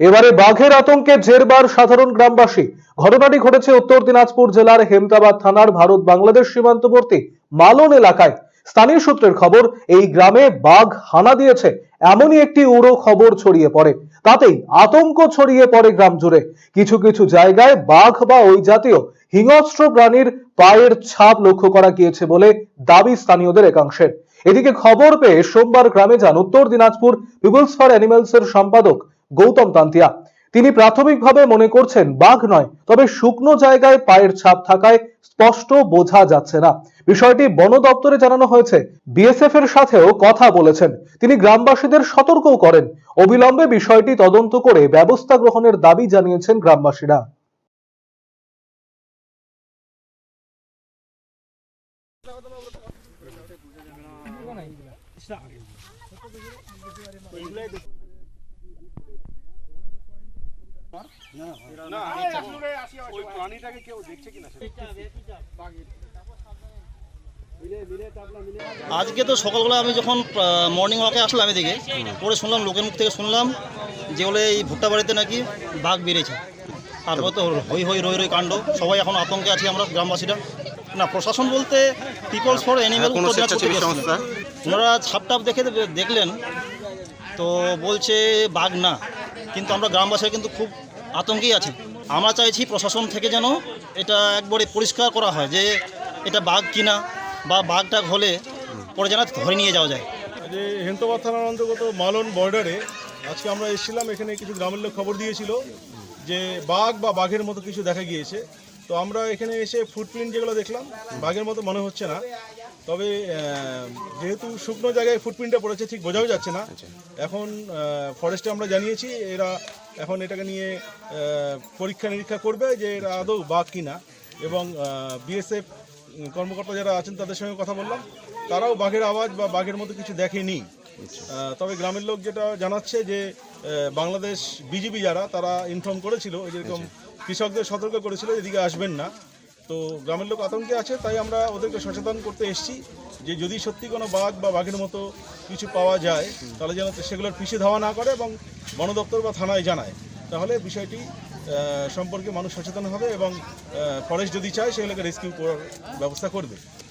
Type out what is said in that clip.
এবারে বাঘের আতঙ্কে জেরবার সাধারণ গ্রামবাসী। ঘটনাটি ঘটেছে উত্তর দিনাজপুর জেলার হেমতাবাদ থানার ভারত বাংলাদেশ সীমান্তবর্তী মালন এলাকায়। স্থানীয় সূত্রের খবর, এই গ্রামে বাঘ হানা দিয়েছে। এমনই একটি উড়ো খবর ছড়িয়ে পড়ে। তাতেই আতঙ্ক ছড়িয়ে পড়ে গ্রাম জুড়ে। কিছু কিছু জায়গায় বাঘ বা ওই জাতীয় হিংস্র প্রাণীর পায়ের ছাপ লক্ষ্য করা গিয়েছে বলে দাবি স্থানীয়দের একাংশের। এদিকে খবর পেয়ে সোমবার গ্রামে যান উত্তর দিনাজপুর পিপলস ফর অ্যানিমালস এর সম্পাদক গৌতম তান্তিয়া। তিনি প্রাথমিকভাবে মনে করছেন, বাঘ নয়, তবে শুকনো জায়গায় পায়ের ছাপ থাকায় স্পষ্ট বোঝা যাচ্ছে না। বিষয়টি বন দপ্তরে জানানো হয়েছে। বিএসএফ এর সাথেও কথা বলেছেন। তিনি গ্রামবাসীদের সতর্কও করেন। অবিলম্বে বিষয়টি তদন্ত করে ব্যবস্থা গ্রহণের দাবি জানিয়েছেন গ্রামবাসীরা। ওই প্রাণীটাকে কেউ দেখছে কিনা আজকে তো সকালবেলা আমি যখন মর্নিং ওয়াকে আসলাম এদিকে পরে শুনলাম লোকের মুখ থেকে শুনলাম যে বলে এই ভুট্টা বাড়িতে নাকি বাঘ বেড়েছে তারপর তো হই হই রই রই কাণ্ড সবাই এখন আতঙ্কে আছি আমরা গ্রামবাসীরা। না প্রশাসন বলতে পিপলস ফর অ্যানিমেল? ওনারা ছাপটাপ দেখে দেখলেন তো বলছে বাঘ না কিন্তু আমরা গ্রামবাসীরা কিন্তু খুব আতঙ্কেই আছে। আমরা চাইছি প্রশাসন থেকে যেন এটা একবারে পরিষ্কার করা হয় যে এটা বাঘ কিনা বা বাঘটা হলে পরে যেন ধরে নিয়ে যাওয়া যায়। যে হেন্তবাদ থানার অন্তর্গত মালন বর্ডারে আজকে আমরা এসেছিলাম এখানে কিছু গ্রামের লোক খবর দিয়েছিল যে বাঘ বা বাঘের মতো কিছু দেখা গিয়েছে। তো আমরা এখানে এসে ফুটপ্রিন্ট যেগুলো দেখলাম বাঘের মতো মনে হচ্ছে না। তবে যেহেতু শুকনো জায়গায় ফুটপ্রিন্টটা পড়েছে ঠিক বোঝাও যাচ্ছে না। এখন ফরেস্টে আমরা জানিয়েছি এরা এখন এটাকে নিয়ে পরীক্ষা নিরীক্ষা করবে যে এরা আদৌ বাঘ কিনা। এবং বিএসএফ কর্মকর্তা যারা আছেন তাদের সঙ্গে কথা বললাম। তারাও বাঘের আওয়াজ বা বাঘের মতো কিছু দেখেনি। তবে গ্রামের লোক যেটা জানাচ্ছে যে বাংলাদেশ বিজিবি যারা তারা ইনফর্ম করেছিল যেরকম কৃষকদের সতর্ক করেছিল এদিকে আসবেন না। তো গ্রামের লোক আতঙ্কে আছে, তাই আমরা ওদেরকে সচেতন করতে এসেছি যে যদি সত্যি কোনো বাঘ বা বাঘের মতো কিছু পাওয়া যায়, তাহলে যেন সেগুলোর পিছিয়ে ধাওয়া না করে এবং বন দপ্তর বা থানায় জানায়। তাহলে বিষয়টি সম্পর্কে মানুষ সচেতন হবে এবং ফরেস্ট যদি চায় সেগুলোকে রেস্কিউ করার ব্যবস্থা করবে